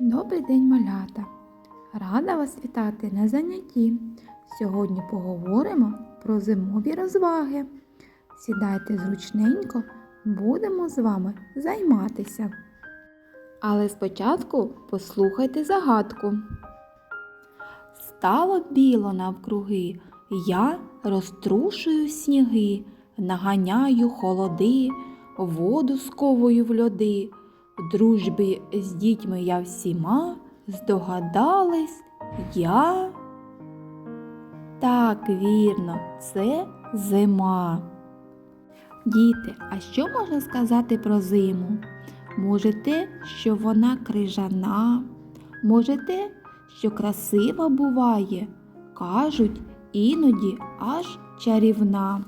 Добрий день, малята! Рада вас вітати на занятті. Сьогодні поговоримо про зимові розваги. Сідайте зручненько, будемо з вами займатися. Але спочатку послухайте загадку. Стало біло навкруги, я розтрушую сніги, наганяю холоди, воду сковую в льоди. В дружбі з дітьми я всіма здогадались я. Так, вірно, це зима. Діти, а що можна сказати про зиму? Може те, що вона крижана, може те, що красива буває, кажуть, іноді аж чарівна.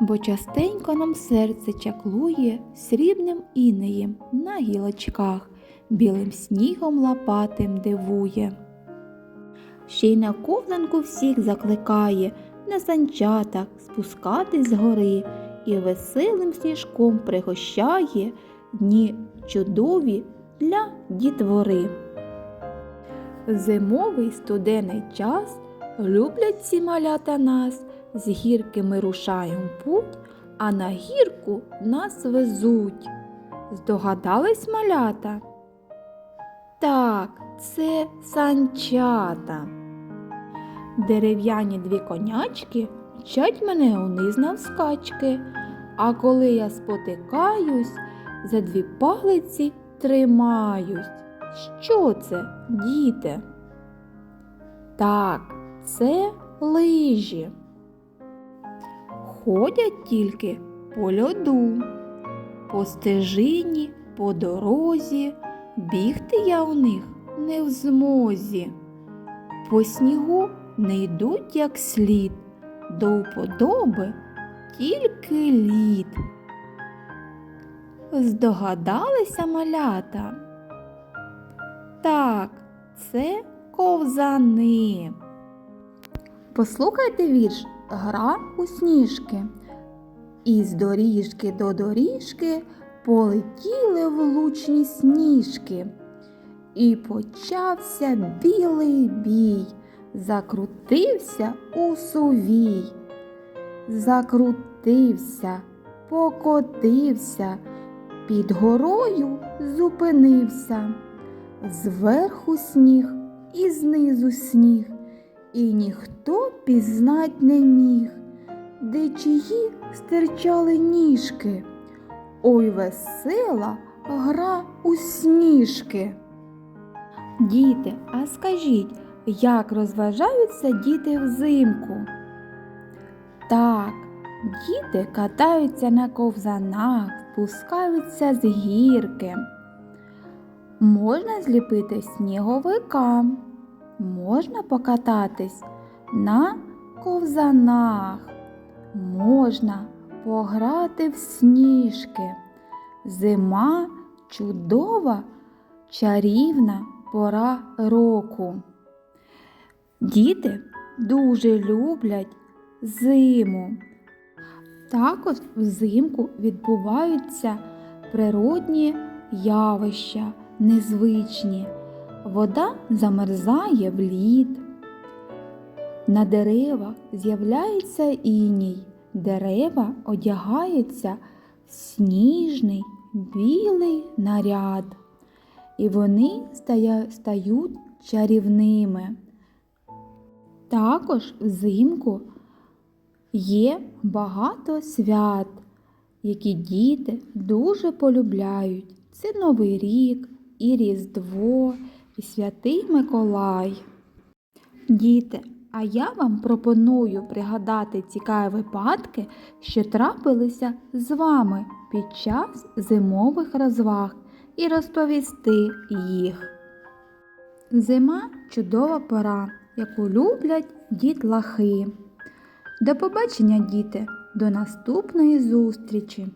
Бо частенько нам серце чаклує срібним інеєм на гілочках, білим снігом лопатим дивує. Ще й на ковзанку всіх закликає на санчатах спускатись з гори і веселим сніжком пригощає дні чудові для дітвори. Зимовий студений час люблять ці малята нас. З гірки ми рушаємо путь, а на гірку нас везуть. Здогадались малята? Так, це санчата. Дерев'яні дві конячки мчать мене униз навскачки, а коли я спотикаюсь, за дві палиці тримаюсь. Що це, діти? Так, це лижі. Ходять тільки по льоду, по стежині, по дорозі, бігти я у них не в змозі. По снігу не йдуть як слід, до уподоби тільки лід. Здогадалися малята? Так, це ковзани. Послухайте вірш Гра у сніжки. Із доріжки до доріжки полетіли влучні сніжки. І почався білий бій, закрутився у сувій. Закрутився, покотився, під горою зупинився. Зверху сніг і знизу сніг, і ніхто пізнать не міг, де чиї стирчали ніжки. Ой весела гра у сніжки. Діти, а скажіть, як розважаються діти взимку? Так, діти катаються на ковзанах, спускаються з гірки. Можна зліпити сніговика, можна покататись на ковзанах, можна пограти в сніжки. Зима чудова, чарівна пора року. Діти дуже люблять зиму. Також взимку відбуваються природні явища, незвичні. Вода замерзає в лід. На деревах з'являється іній, дерева одягаються в сніжний білий наряд, і вони стають чарівними. Також взимку є багато свят, які діти дуже полюбляють. Це Новий рік, і Різдво, і Святий Миколай. Діти, а я вам пропоную пригадати цікаві випадки, що трапилися з вами під час зимових розваг і розповісти їх. Зима чудова пора, яку люблять дітлахи. До побачення, діти, до наступної зустрічі!